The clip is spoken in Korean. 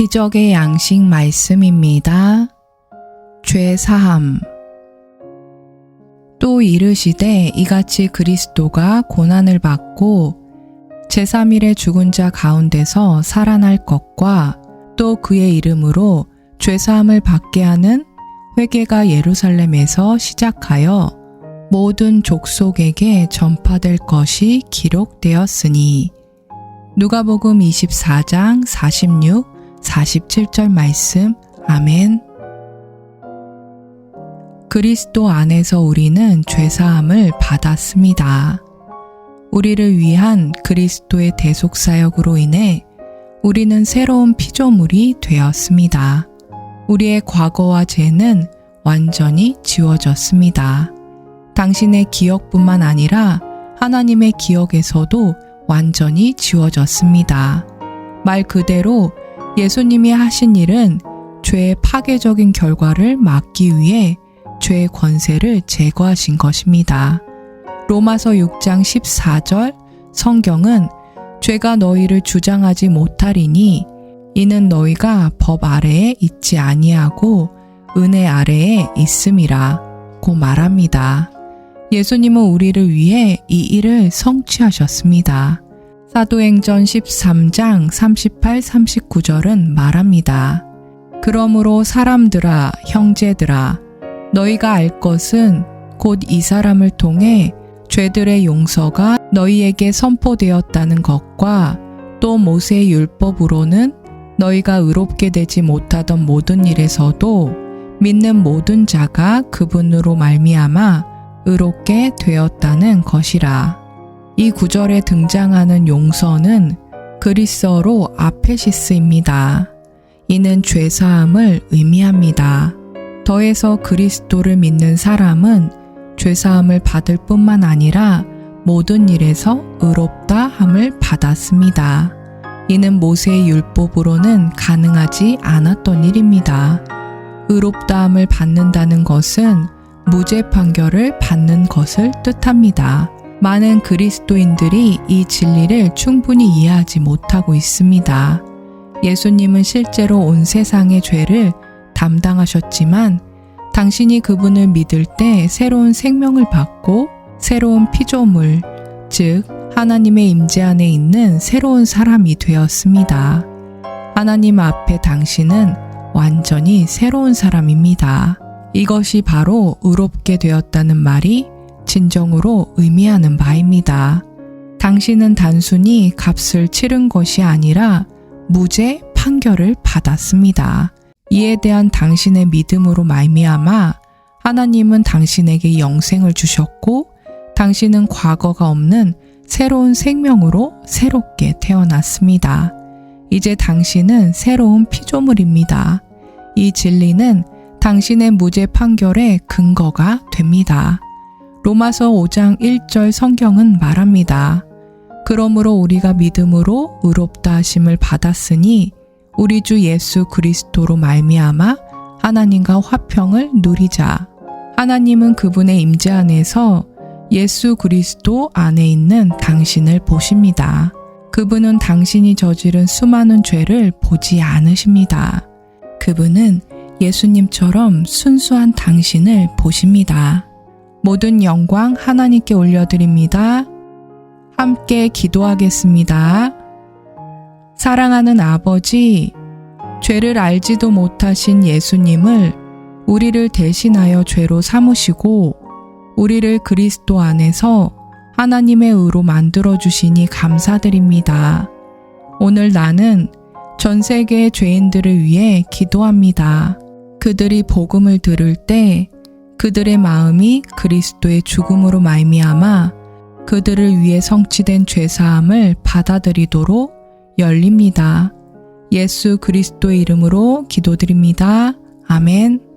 기적의 양식 말씀입니다. 죄 사함. 또 이르시되 이같이 그리스도가 고난을 받고 제3일에 죽은 자 가운데서 살아날 것과 또 그의 이름으로 죄사함을 받게 하는 회개가 예루살렘에서 시작하여 모든 족속에게 전파될 것이 기록되었으니 누가복음 24장 46, 47절 말씀 아멘. 그리스도 안에서 우리는 죄사함을 받았습니다. 우리를 위한 그리스도의 대속사역으로 인해 우리는 새로운 피조물이 되었습니다. 우리의 과거와 죄는 완전히 지워졌습니다. 당신의 기억뿐만 아니라 하나님의 기억에서도 완전히 지워졌습니다. 말 그대로 예수님이 하신 일은 죄의 파괴적인 결과를 막기 위해 죄의 권세를 제거하신 것입니다. 로마서 6장 14절 성경은 죄가 너희를 주장하지 못하리니 이는 너희가 법 아래에 있지 아니하고 은혜 아래에 있음이라 고 말합니다. 예수님은 우리를 위해 이 일을 성취하셨습니다. 사도행전 13장 38, 39절은 말합니다. 그러므로 사람들아, 형제들아, 너희가 알 것은 곧 이 사람을 통해 죄들의 용서가 너희에게 선포되었다는 것과 또 모세의 율법으로는 너희가 의롭게 되지 못하던 모든 일에서도 믿는 모든 자가 그분으로 말미암아 의롭게 되었다는 것이라. 이 구절에 등장하는 용서는 그리스어로 아페시스입니다. 이는 죄사함을 의미합니다. 더해서 그리스도를 믿는 사람은 죄사함을 받을 뿐만 아니라 모든 일에서 의롭다 함을 받았습니다. 이는 모세의 율법으로는 가능하지 않았던 일입니다. 의롭다 함을 받는다는 것은 무죄 판결을 받는 것을 뜻합니다. 많은 그리스도인들이 이 진리를 충분히 이해하지 못하고 있습니다. 예수님은 실제로 온 세상의 죄를 담당하셨지만 당신이 그분을 믿을 때 새로운 생명을 받고 새로운 피조물, 즉 하나님의 임재 안에 있는 새로운 사람이 되었습니다. 하나님 앞에 당신은 완전히 새로운 사람입니다. 이것이 바로 의롭게 되었다는 말이 진정으로 의미하는 바입니다. 당신은 단순히 값을 치른 것이 아니라 무죄 판결을 받았습니다. 이에 대한 당신의 믿음으로 말미암아 하나님은 당신에게 영생을 주셨고 당신은 과거가 없는 새로운 생명으로 새롭게 태어났습니다. 이제 당신은 새로운 피조물입니다. 이 진리는 당신의 무죄 판결의 근거가 됩니다. 로마서 5장 1절 성경은 말합니다. 그러므로 우리가 믿음으로 의롭다 하심을 받았으니 우리 주 예수 그리스도로 말미암아 하나님과 화평을 누리자. 하나님은 그분의 임재 안에서 예수 그리스도 안에 있는 당신을 보십니다. 그분은 당신이 저지른 수많은 죄를 보지 않으십니다. 그분은 예수님처럼 순수한 당신을 보십니다. 모든 영광 하나님께 올려드립니다. 함께 기도하겠습니다. 사랑하는 아버지, 죄를 알지도 못하신 예수님을 우리를 대신하여 죄로 삼으시고 우리를 그리스도 안에서 하나님의 의로 만들어 주시니 감사드립니다. 오늘 나는 전 세계의 죄인들을 위해 기도합니다. 그들이 복음을 들을 때 그들의 마음이 그리스도의 죽음으로 말미암아 그들을 위해 성취된 죄 사함을 받아들이도록 열립니다. 예수 그리스도의 이름으로 기도드립니다. 아멘.